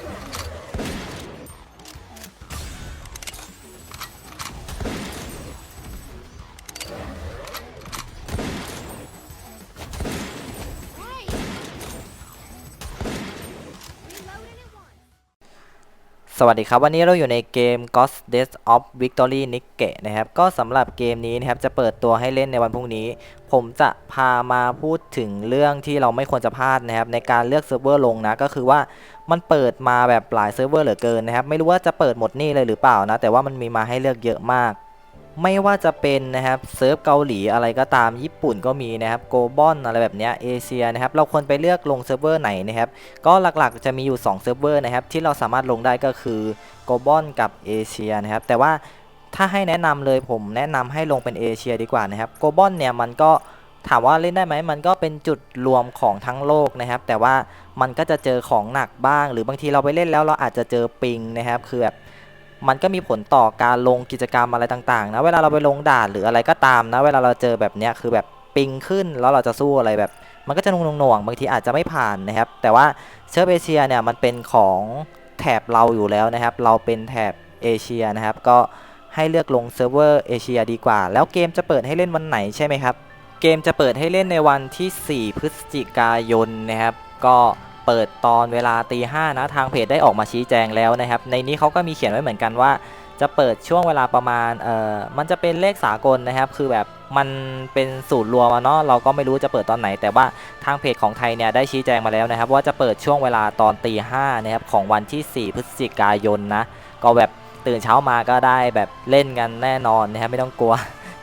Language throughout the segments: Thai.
Thank you. สวัสดีครับ วันนี้เราอยู่ในเกม Ghost Death of Victory n i k e นะครับ ก็สำหรับเกมนี้นะครับ จะเปิดตัวให้เล่นในวันพรุ่งนี้ ผมจะพามาพูดถึงเรื่องที่เราไม่ควรจะพลาดนะครับ ในการเลือกเซิร์ฟเวอร์ลงนะ ก็คือว่ามันเปิดมาแบบหลายเซิร์ฟเวอร์เหลือเกินนะครับ ไม่รู้ว่าจะเปิดหมดนี่เลยหรือเปล่านะ แต่ว่ามันมีมาให้เลือกเยอะมาก ไม่ว่าจะเป็นนะครับเซิร์ฟเกาหลีอะไรก็ตามญี่ปุ่นก็มีนะครับโกลบอลอะไรแบบเนี้ยเอเชียนะครับเราควรไปเลือกลงเซิร์ฟเวอร์ไหนนะครับก็หลักๆจะมีอยู่2เซิร์ฟเวอร์นะครับที่เราสามารถลงได้ก็คือโกลบอลกับเอเชียนะครับแต่ว่าถ้าให้แนะนำเลยผมแนะนำให้ลงเป็นเอเชียดีกว่านะครับโกลบอลเนี่ยมันก็ถามว่าเล่นได้ไหมมันก็เป็นจุดรวมของทั้งโลกนะครับ แต่ว่ามันก็จะเจอของหนักบ้าง หรือบางทีเราไปเล่นแล้วเราอาจจะเจอปิงนะครับคือแบบ มันก็มีผลต่อการลงกิจกรรมอะไรต่างๆนะ เวลาเราไปลงด่านหรืออะไรก็ตามนะ เวลาเราเจอแบบเนี้ยคือแบบปิงขึ้นแล้วเราจะสู้อะไรแบบ มันก็จะนุ่งหน่วงๆบางทีอาจจะไม่ผ่านนะครับ แต่ว่าเชื้อเอเชียเนี่ยมันเป็นของแถบเราอยู่แล้วนะครับ เราเป็นแถบเอเชียนะครับ ก็ให้เลือกลงเซิร์ฟเวอร์เอเชียดีกว่า แล้วเกมจะเปิดให้เล่นวันไหนใช่ไหมครับ เกมจะเปิดให้เล่นในวันที่ 4 พฤศจิกายนนะครับ ก็ เปิดตอนเวลาตีห้านะทางเพจได้ออกมาชี้แจงแล้วนะครับ ในนี้เขาก็มีเขียนไว้เหมือนกันว่า จะเปิดช่วงเวลาประมาณเอ่อมันจะเป็นเลขสากลนะครับ คือแบบมันเป็นสูตรรวมเนาะเราก็ไม่รู้จะเปิดตอนไหน แต่ว่าทางเพจของไทยเนี่ยได้ชี้แจงมาแล้วนะครับ ว่าจะเปิดช่วงเวลาตอนตีห้านะครับของวันที่ 4 พฤศจิกายนนะก็แบบตื่นเช้ามาก็ได้แบบเล่นกันแน่นอนนะครับไม่ต้องกลัว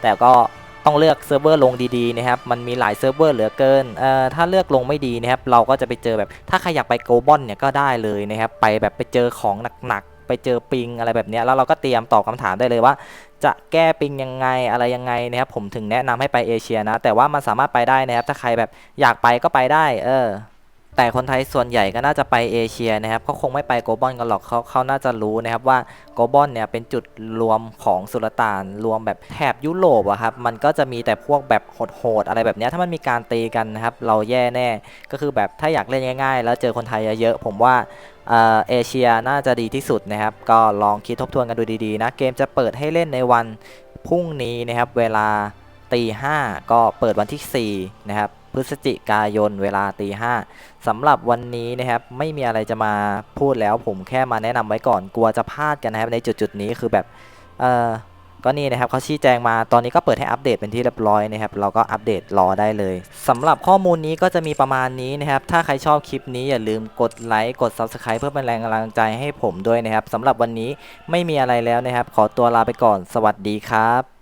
แต่ก็ ต้องเลือกเซิร์ฟเวอร์ลงดีๆนะครับมันมีหลายเซิร์ฟเวอร์เหลือเกินเอ่อถ้าเลือกลงไม่ดีนะครับเราก็จะไปเจอแบบถ้าใครอยากไปโกลบอลเนี่ยก็ได้เลยนะครับไปแบบไปเจอของหนักๆไปเจอปิงอะไรแบบนี้แล้วเราก็เตรียมตอบคำถามได้เลยว่า จะแก้ปิงยังไงอะไรยังไงนะครับผมถึงแนะนำให้ไปเอเชียนะแต่ว่ามันสามารถไปได้นะครับถ้าใครแบบอยากไปก็ไปได้เออ แต่คนไทยส่วนใหญ่ก็น่าจะไปเอเชียนะครับเขาคงไม่ไปโกลบอลกันหรอกเขาเขาน่าจะรู้นะครับว่าโกลบอลเนี่ยเป็นจุดรวมของสุลต่านรวมแบบแถบยุโรปอะครับมันก็จะมีแต่พวกแบบโหดๆอะไรแบบนี้ถ้ามันมีการตีกันนะครับเราแย่แน่ก็คือแบบถ้าอยากเล่นง่าย ๆ แล้วเจอคนไทยเยอะๆผมว่าเออเอเชียน่าจะดีที่สุดนะครับ ก็ลองคิดทบทวนกันดูดีๆนะ เกมจะเปิดให้เล่นในวันพรุ่งนี้นะครับ เวลาตีห้าก็เปิดวันที่ 4 นะครับ พฤศจิกายนเวลาตีห้าสำหรับวันนี้นะครับไม่มีอะไรจะมาพูดแล้วผมแค่มาแนะนำไว้ก่อนกลัวจะพลาดกันนะครับในจุดๆนี้คือแบบเออก็นี่นะครับเขาชี้แจงมาตอนนี้ก็เปิดให้อัปเดตเป็นที่เรียบร้อยนะครับเราก็อัปเดตรอได้เลยสำหรับข้อมูลนี้ก็จะมีประมาณนี้นะครับถ้าใครชอบคลิปนี้อย่าลืมกดไลค์กด Subscribe เพื่อเป็นแรงกำลังใจให้ผมด้วยนะครับสำหรับวันนี้ไม่มีอะไรแล้วนะครับ ขอตัวลาไปก่อน สวัสดีครับ